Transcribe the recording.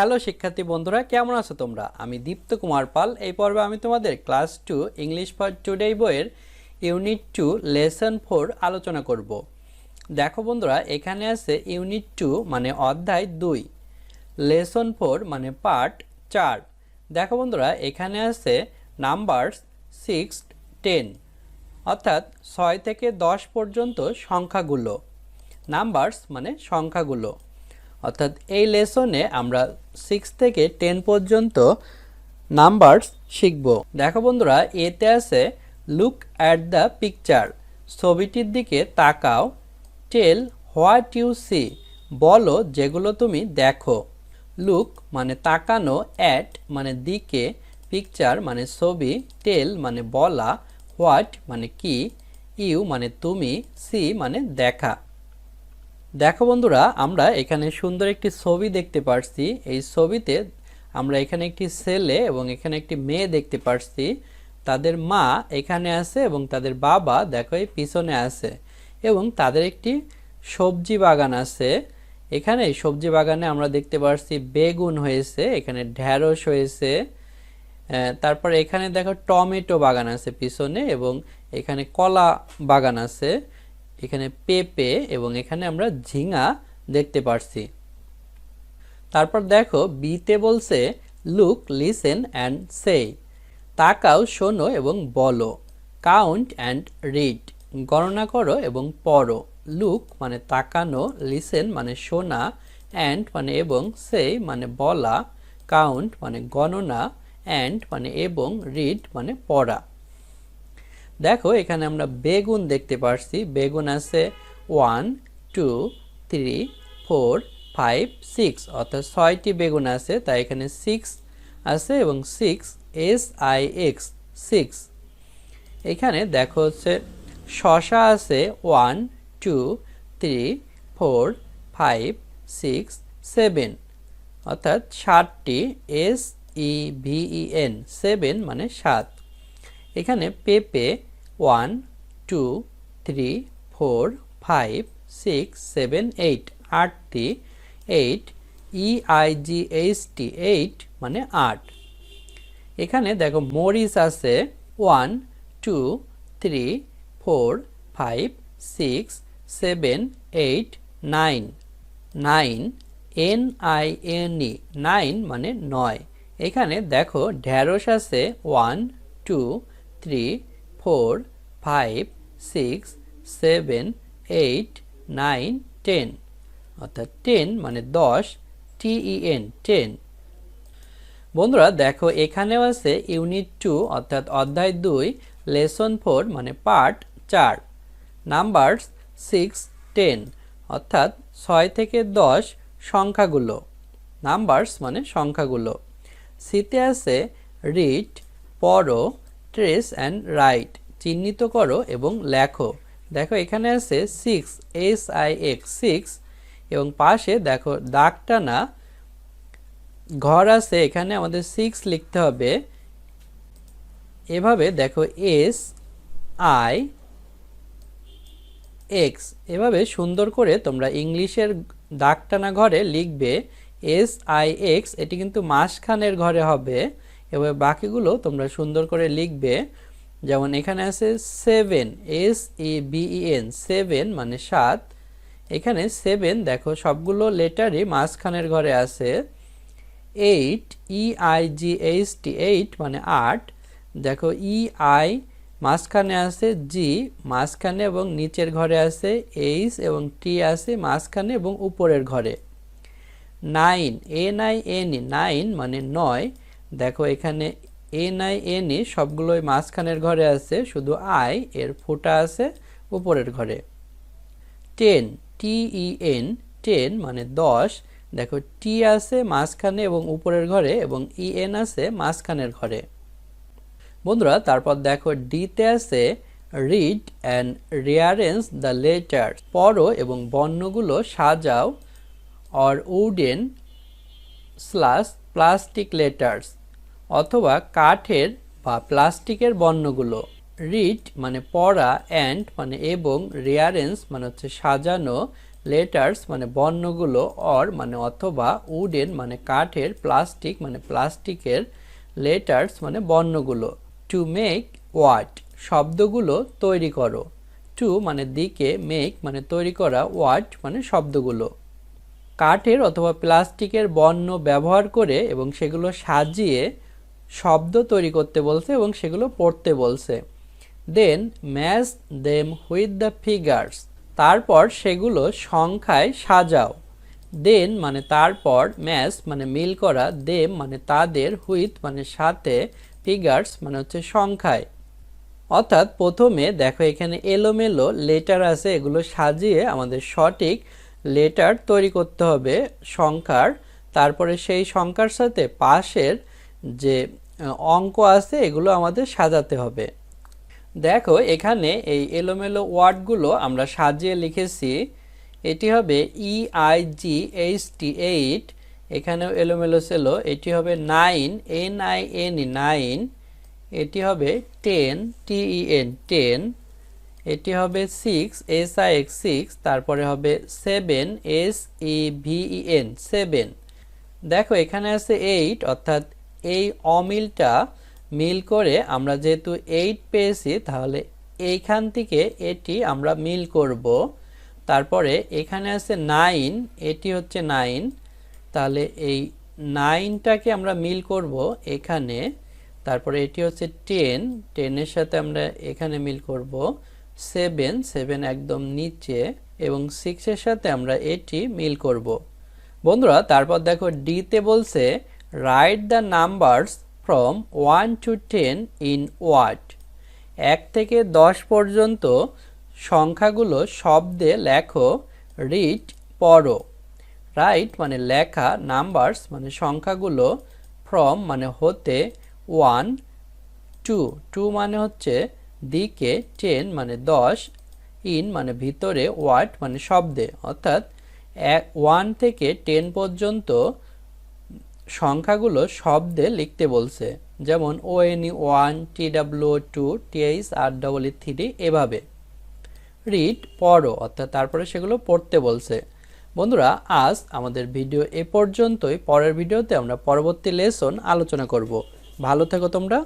Hello শিক্ষার্থী বন্ধুরা, কেমন আছো তোমরা? আমি দীপ্ত কুমার পাল। এই পর্বে আমি তোমাদের class two English for today বইয়ের ইউনিট টু লেসন ফোর আলোচনা করব। দেখো বন্ধুরা, এখানে আছে ইউনিট টু মানে অধ্যায় দুই, লেসন ফোর মানে পার্ট চার। দেখো বন্ধুরা, এখানে আছে নাম্বারস সিক্স টেন, অর্থাৎ ছয় থেকে দশ পর্যন্ত সংখ্যাগুলো। নাম্বারস মানে সংখ্যাগুলো। অর্থাৎ এই লেসনে আমরা সিক্স থেকে টেন পর্যন্ত নাম্বারস শিখব। দেখো বন্ধুরা, এতে আছে লুক অ্যাট দ্য পিকচার ছবিটির দিকে তাকাও। টেল হোয়াট ইউ সি বলো যেগুলো তুমি দেখো। লুক মানে তাকানো অ্যাট মানে দিকে। পিকচার মানে ছবি। টেল মানে বলা। হোয়াট মানে কি। ইউ মানে তুমি। সি মানে দেখা। দেখো বন্ধুরা, আমরা এখানে সুন্দর একটি ছবি দেখতে পারছি। এই ছবিতে আমরা এখানে একটি ছেলে এবং এখানে একটি মেয়ে দেখতে পারছি। তাদের মা এখানে আছে এবং তাদের বাবা দেখো এই পিছনে আছে এবং তাদের একটি সবজি বাগান আছে। এখানে সবজি বাগানে আমরা দেখতে পারছি বেগুন হয়েছে, এখানে ঢ্যাঁড়স হয়েছে। তারপর এখানে দেখো টমেটো বাগান আছে পিছনে এবং এখানে কলা বাগান আছে। এখানে পেঁপে এবং এখানে আমরা ঝিঙা দেখতে পারছি। তারপর দেখো বিতে বলছে লুক লিসেন অ্যান্ড সে তাকাও, শোনো এবং বলো। কাউন্ট অ্যান্ড রিড গণনা করো এবং পড়ো। লুক মানে তাকানো লিসেন মানে শোনা অ্যান্ড মানে এবং সে মানে বলা। কাউন্ট মানে গণনা অ্যান্ড মানে এবং রিড মানে পড়া। দেখো, এখানে আমরা বেগুন দেখতে পারছি। বেগুন আছে one, two, three, four, five, six. অর্থাৎ ছয়টি বেগুন আছে, তাই এখানে সিক্স আছে এবং six S I X six. এখানে দেখো হচ্ছে, শশা আছে one, two, three, four, five, six, seven. অর্থাৎ ষাটটি S E V E N seven মানে সাত। এখানে পেপে one, two, three, four, five, six, seven, eight আটটি eight, E I G H T, eight মানে আট। এখানে দেখো মরিচ আছে, one, two, three, four, five, six, seven, eight, nine. Nine, N I N E, nine মানে নয়। এখানে দেখো ঢ্যাঁড়স আছে, one, two, three four, five, six, seven, eight, nine, ten. অর্থাৎ টেন মানে দশ টিইএন টেন। বন্ধুরা, দেখো, এখানেও আছে ইউনিট টু, অর্থাৎ অধ্যায় দুই, লেসন ফোর মানে পার্ট চার। নাম্বারস সিক্স, টেন, অর্থাৎ ছয় থেকে দশ সংখ্যাগুলো। নাম্বারস মানে সংখ্যাগুলো। সিতে আছে রিড পড়ো ট্রেস অ্যান্ড রাইট চিহ্নিত করো এবং লেখো। দেখো, এখানে আছে six S I X six এবং পাশে দেখো দাগ টানা ঘর আছে, এখানে আমাদের সিক্স লিখতে হবে। এভাবে দেখো এস আই এক্স এভাবে সুন্দর করে তোমরা ইংলিশের দাগ টানা ঘরে লিখবে এস আই এক্স এটি কিন্তু মাসখানের ঘরে হবে। এবার বাকিগুলো তোমরা সুন্দর করে লিখবে। যেমন এখানে আছে seven S E V E N seven মানে সাত। এখানে সেভেন দেখো সবগুলো লেটারই মাঝখানের ঘরে আছে। Eight E I G H T eight মানে আট। দেখো ই আই মাঝখানে আছে জি মাঝখানে এবং নিচের ঘরে আছে এইচ এবং টি আছে মাঝখানে এবং উপরের ঘরে। Nine N I N nine মানে নয়। দেখো, এখানে এন আই এন ই সবগুলোই মাঝখানের ঘরে আছে, শুধু আই এর ফোঁটা আছে উপরের ঘরে। টেন ই এন টেন মানে দশ। দেখো টি আছে মাঝখানে এবং উপরের ঘরে এবং ই এন আছে মাঝখানের ঘরে। বন্ধুরা, তারপর দেখো ডিতে আছে read and rearrange the letter পড়ো এবং বর্ণগুলো সাজাও or wooden slash plastic letters অথবা কাঠের বা প্লাস্টিকের বর্ণগুলো। রিড মানে পড়া অ্যান্ড মানে এবং রিয়ারেন্স মানে হচ্ছে সাজানো লেটার্স মানে বর্ণগুলো অর মানে অথবা উডেন মানে কাঠের প্লাস্টিক মানে প্লাস্টিকের লেটার্স মানে বর্ণগুলো। টু মেক ওয়াট শব্দগুলো তৈরি করো। টু মানে দিকে মেক মানে তৈরি করা ওয়াট মানে শব্দগুলো। কাঠের অথবা প্লাস্টিকের বর্ণ ব্যবহার করে এবং সেগুলো সাজিয়ে শব্দ তৈরি করতে বলছে এবং সেগুলো পড়তে বলছে। Then match them with the figures তারপর সেগুলো সংখ্যায় সাজাও। দেন মানে তারপর ম্যাচ মানে মিল করা দেম মানে তাদের হুইথ মানে সাথে ফিগার্স মানে হচ্ছে সংখ্যায়। অর্থাৎ প্রথমে দেখো এখানে এলোমেলো লেটার আছে, এগুলো সাজিয়ে আমাদের সঠিক লেটার তৈরি করতে হবে সংখ্যার। তারপরে সেই সংখ্যার সাথে পাশের যে অঙ্ক আছে, এগুলো আমাদের সাজাতে হবে। দেখো, এখানে এই এলোমেলো ওয়ার্ডগুলো আমরা সাজিয়ে লিখেছি। এটি হবে E I G H T eight এখানেও এলোমেলো ছিল। এটি হবে nine N I N nine এটি হবে ten T E N ten এটি হবে six S I X six তারপরে হবে seven S E V E N seven দেখো, এখানে আছে এইট অর্থাৎ এই অমিলটা মিল করে আমরা যেহেতু এইট পেয়েছি, তাহলে এইখান থেকে এটি আমরা মিল করব। তারপরে এখানে আছে নাইন এটি হচ্ছে নাইন তাহলে এই নাইনটাকে আমরা মিল করব এখানে। তারপরে এটি হচ্ছে টেন টেনের সাথে আমরা এখানে মিল করব। সেভেন সেভেন একদম নিচে। এবং সিক্সের সাথে আমরা এটি মিল করব। বন্ধুরা, তারপর দেখো ডিতে বলছে write the numbers from one to ten in what এক থেকে দশ পর্যন্ত সংখ্যাগুলো শব্দে লেখো রিড পড়ো। রাইট মানে লেখা নাম্বারস মানে সংখ্যাগুলো ফ্রম মানে হতে ওয়ান টু টু মানে হচ্ছে দিকে টেন মানে দশ ইন মানে ভিতরে ওয়াট মানে শব্দে। অর্থাৎ এক ওয়ান থেকে টেন পর্যন্ত সংখ্যাগুলো শব্দে লিখতে বলছে। যেমন O N one T W two T H R double E three এভাবে। রিড পড়ো, অর্থাৎ তারপরে সেগুলো পড়তে বলছে। বন্ধুরা, আজ আমাদের ভিডিও এ পর্যন্তই। পরের ভিডিওতে আমরা পরবর্তী লেসন আলোচনা করব। ভালো থেকো তোমরা।